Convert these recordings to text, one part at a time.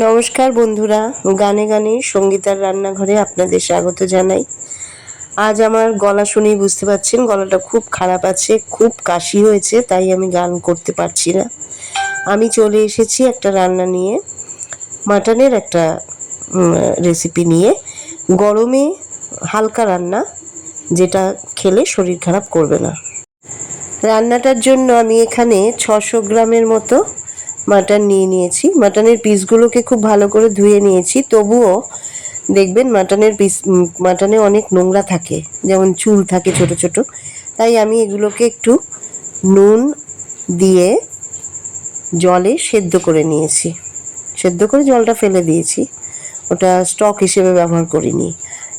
নমস্কার বন্ধুরা, গানে গানে সঙ্গীতার রান্নাঘরে আপনাদের স্বাগত জানাই। আজ আমার গলা শুনেই বুঝতে পারছেন, গলাটা খুব খারাপ আছে, খুব কাশি হয়েছে, তাই আমি গান করতে পারছি না। আমি চলে এসেছি একটা রান্না নিয়ে, মাটনের একটা রেসিপি নিয়ে। গরমে হালকা রান্না, যেটা খেলে শরীর খারাপ করবে না। রান্নাটার জন্য আমি এখানে ছশো গ্রামের মতো মাটন নিয়ে নিয়েছি। মাটনের পিসগুলোকে খুব ভালো করে ধুয়ে নিয়েছি। তবুও দেখবেন মাটনের পিস মাটনে অনেক নোংরা থাকে, যেমন চুল থাকে ছোট ছোট। তাই আমি এগুলোকে একটু নুন দিয়ে জলে সেদ্ধ করে নিয়েছি। সেদ্ধ করে জলটা ফেলে দিয়েছি। ওটা স্টক হিসেবে ব্যবহার করিনি।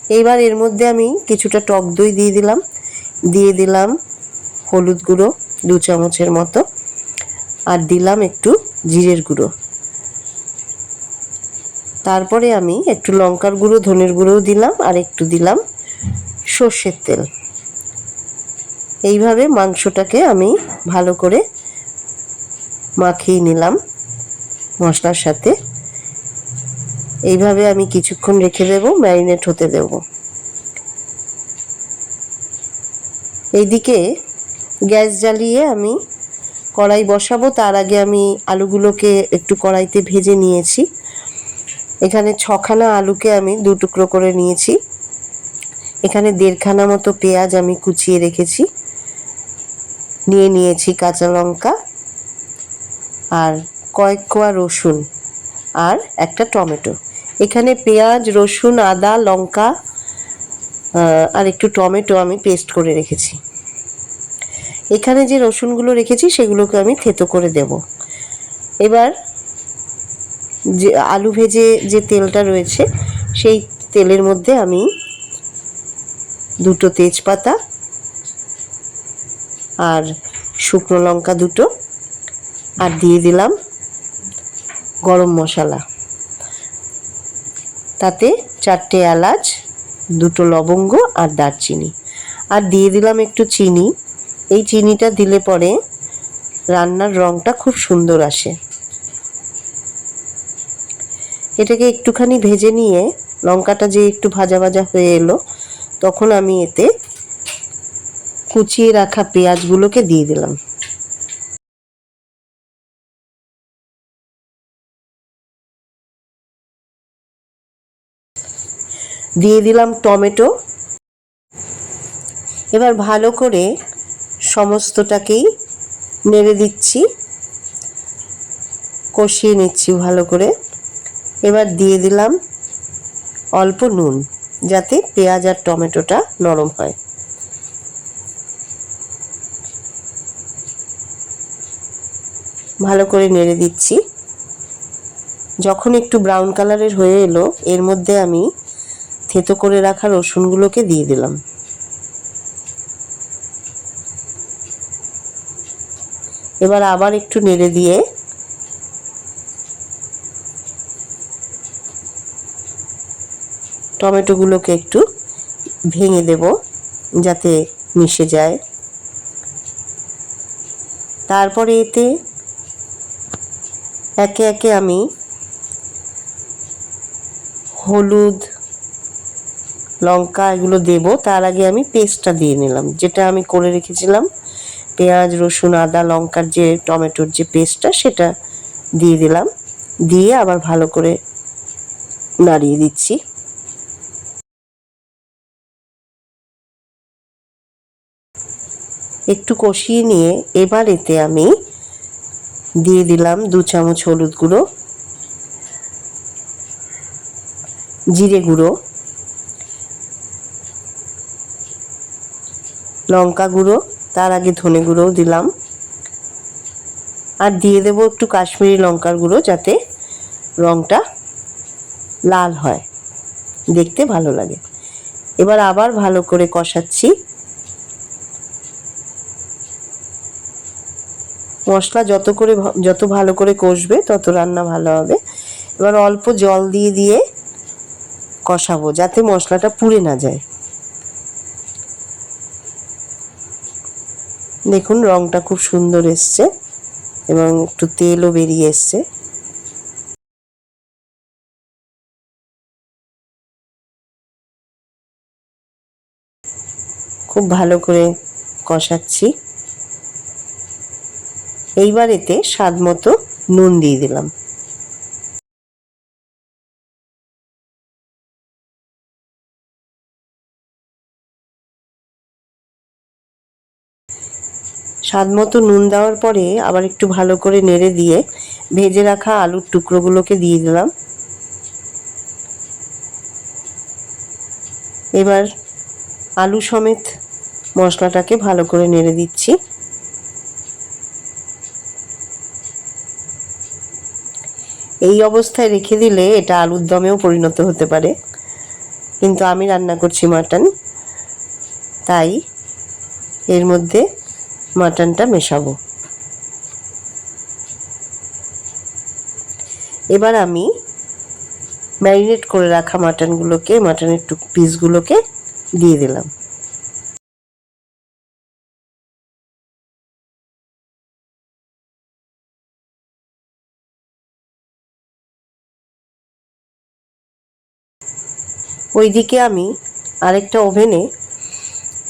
এইবার এর মধ্যে আমি কিছুটা টক দই দিয়ে দিলাম। দিয়ে দিলাম হলুদ গুঁড়ো দু চামচের মতো। আর দিলাম একটু জিরের গুঁড়ো। তারপরে আমি একটু লঙ্কার গুঁড়ো, ধনের গুঁড়োও দিলাম আর একটু দিলাম সর্ষের তেল। এইভাবে মাংসটাকে আমি ভালো করে মাখিয়ে নিলাম মশলার সাথে। এইভাবে আমি কিছুক্ষণ রেখে দেব, ম্যারিনেট হতে দেব। এইদিকে গ্যাস জ্বালিয়ে আমি কড়াই বসাবো, তার আগে আমি আলুগুলোকে একটু কড়াইতে ভেজে নিয়েছি। এখানে ছখানা আলুকে আমি দু টুকরো করে নিয়েছি। এখানে দেড়খানা মতো পেঁয়াজ আমি কুচিয়ে রেখেছি। নিয়ে নিয়েছি কাঁচা লঙ্কা আর কয়েক কোয়া রসুন আর একটা টমেটো। এখানে পেঁয়াজ, রসুন, আদা, লঙ্কা আর একটু টমেটো আমি পেস্ট করে রেখেছি। এখানে যে রসুনগুলো রেখেছি, সেগুলোকে আমি থেতো করে দেব। এবার যে আলু ভেজে যে তেলটা রয়েছে, সেই তেলের মধ্যে আমি দুটো তেজপাতা আর শুকনো লঙ্কা দুটো আর দিয়ে দিলাম গরম মশলা। তাতে চারটে এলাচ, দুটো লবঙ্গ আর দারচিনি। আর দিয়ে দিলাম একটু চিনি। এই চিনিটা দিলে পরে রান্নার রঙটা খুব সুন্দর আসে। এটাকে একটুখানি ভেজে নিয়ে লঙ্কাটা যে একটু ভাজা ভাজা হয়ে এলো, তখন আমি এতে কুচিয়ে রাখা পেঁয়াজগুলোকে দিয়ে দিলাম। দিয়ে দিলাম টমেটো। এবার ভালো করে সমস্তটাকেই নেড়ে দিচ্ছি। কষিয়ে নিচ্ছি ভালো করে। এবার দিয়ে দিলাম অল্প নুন, যাতে পেঁয়াজ আর টমেটোটা নরম হয়। ভালো করে নেড়ে দিচ্ছি। যখন একটু ব্রাউন কালারের হয়ে এলো, এর মধ্যে আমি থেতো করে রাখা রসুনগুলোকে দিয়ে দিলাম। এবার আবার একটু নেড়ে দিয়ে টমেটোগুলোকে একটু ভেঙে দেব যাতে মিশে যায়। তারপরে এতে একে একে আমি হলুদ, লঙ্কা এগুলো দেব। তার আগে আমি পেস্টটা দিয়ে নিলাম, যেটা আমি করে রেখেছিলাম। পেঁয়াজ, রসুন, আদা, লঙ্কার যে টমেটোর যে পেস্টটা সেটা দিয়ে দিলাম। দিয়ে আবার ভালো করে নাড়িয়ে দিচ্ছি। একটু কষিয়ে নিয়ে এবার এতে আমি দিয়ে দিলাম দু চামচ হলুদ গুঁড়ো, জিরে গুঁড়ো, লঙ্কা গুঁড়ো তার আগে ধনে গুঁড়োও দিলাম। আর দিয়ে দেবো একটু কাশ্মীরি লঙ্কার গুঁড়ো যাতে রঙটা লাল হয়। দেখতে ভালো লাগে। এবার আবার ভালো করে কষাচ্ছি। মশলা যত করে যত ভালো করে কষবে, তত রান্না ভালো হবে। এবার অল্প জল দিয়ে দিয়ে কষাবো, যাতে মশলাটা পুড়ে না যায়। দেখুন, রংটা খুব সুন্দর এসছে এবং একটু তেলও বেরিয়ে এসছে। খুব ভালো করে কষাচ্ছি। এইবার এতে স্বাদ মতো নুন দিয়ে দিলাম। স্বাদ মতো নুন দেওয়ার পরে আবার একটু ভালো করে নেড়ে দিয়ে ভেজে রাখা আলুর টুকরোগুলোকে দিয়ে দিলাম। এবার আলু সমেত মশলাটাকে ভালো করে নেড়ে দিচ্ছি। এই অবস্থায় রেখে দিলে এটা আলুর দমেও পরিণত হতে পারে। কিন্তু আমি রান্না করছি মাটন, তাই এর মধ্যে মাটনটা মেশাবো। এবার আমি ম্যারিনেট করে রাখা মাটনগুলোকে, মাটনের টুক পিসগুলোকে দিয়ে দিলাম। ওইদিকে আমি আরেকটা ওভেনে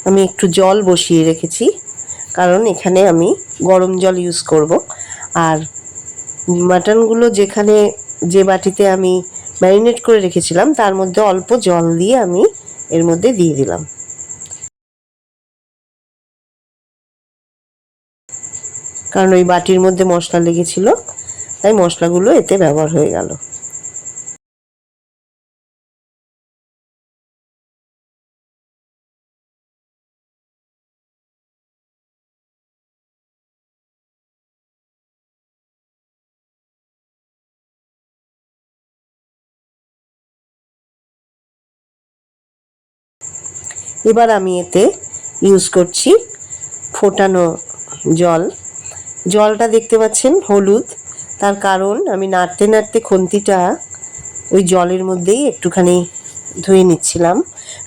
আমি একটু জল বসিয়ে রেখেছি। কারণ এখানে আমি গরম জল ইউজ করব। আর মাটনগুলো যেখানে যে বাটিতে আমি ম্যারিনেট করে রেখেছিলাম, তার মধ্যে অল্প জল দিয়ে আমি এর মধ্যে দিয়ে দিলাম। কারণ ওই বাটির মধ্যে মশলা লেগেছিল, তাই মশলাগুলো এতে ব্যবহার হয়ে গেল। এবার আমি এতে ইউজ করছি ফোটানো জল। জলটা দেখতে পাচ্ছেন হলুদ। তার কারণ আমি নাড়তে নাড়তে খন্তিটা ওই জলের মধ্যেই একটুখানি ধুয়ে নিচ্ছিলাম।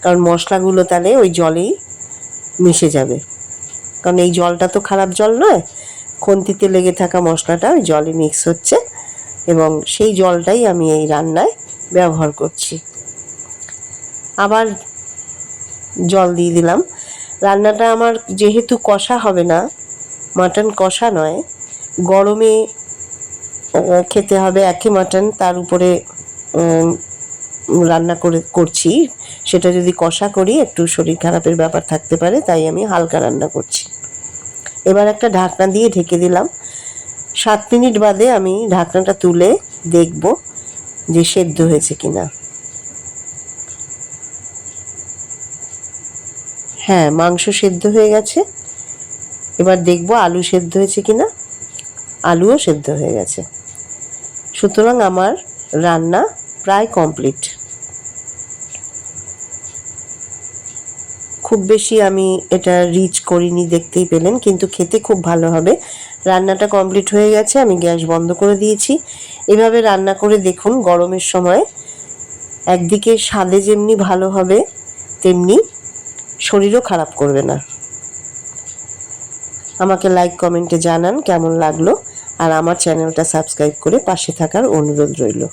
কারণ মশলাগুলো তাহলে ওই জলেই মিশে যাবে। কারণ এই জলটা তো খারাপ জল নয়, খন্তিতে লেগে থাকা মশলাটা ওই জলে মিক্স হচ্ছে এবং সেই জলটাই আমি এই রান্নায় ব্যবহার করছি। আবার জল দিয়ে দিলাম। রান্নাটা আমার যেহেতু কষা হবে না, মাটন কষা নয়, গরমে খেতে হবে একই মাটন, তার উপরে রান্না করে, করছি। সেটা যদি কষা করি, একটু শরীর খারাপের ব্যাপার থাকতে পারে, তাই আমি হালকা রান্না করছি। এবার একটা ঢাকনা দিয়ে ঢেকে দিলাম। সাত মিনিট বাদে আমি ঢাকনাটা তুলে দেখব যে সেদ্ধ হয়েছে কিনা। হ্যাঁ মাংস সেদ্ধ হয়ে গেছে। এবার দেখব আলু সেদ্ধ হয়েছে কি না আলুও সেদ্ধ হয়ে গেছে। সুতরাং আমার রান্না প্রায় কমপ্লিট। খুব বেশি আমি এটা রিচ করিনি, দেখতেই পেলেন, কিন্তু খেতে খুব ভালো হবে। রান্নাটা কমপ্লিট হয়ে গেছে, আমি গ্যাস বন্ধ করে দিয়েছি। এভাবে রান্না করে দেখুন, গরমের সময় একদিকে স্বাদে যেমনি ভালো হবে, তেমনি শরীরও খারাপ করবে না। আমাকে লাইক কমেন্টে জানান কেমন লাগল। আর আমার চ্যানেলটা সাবস্ক্রাইব করে পাশে থাকার অনুরোধ রইল।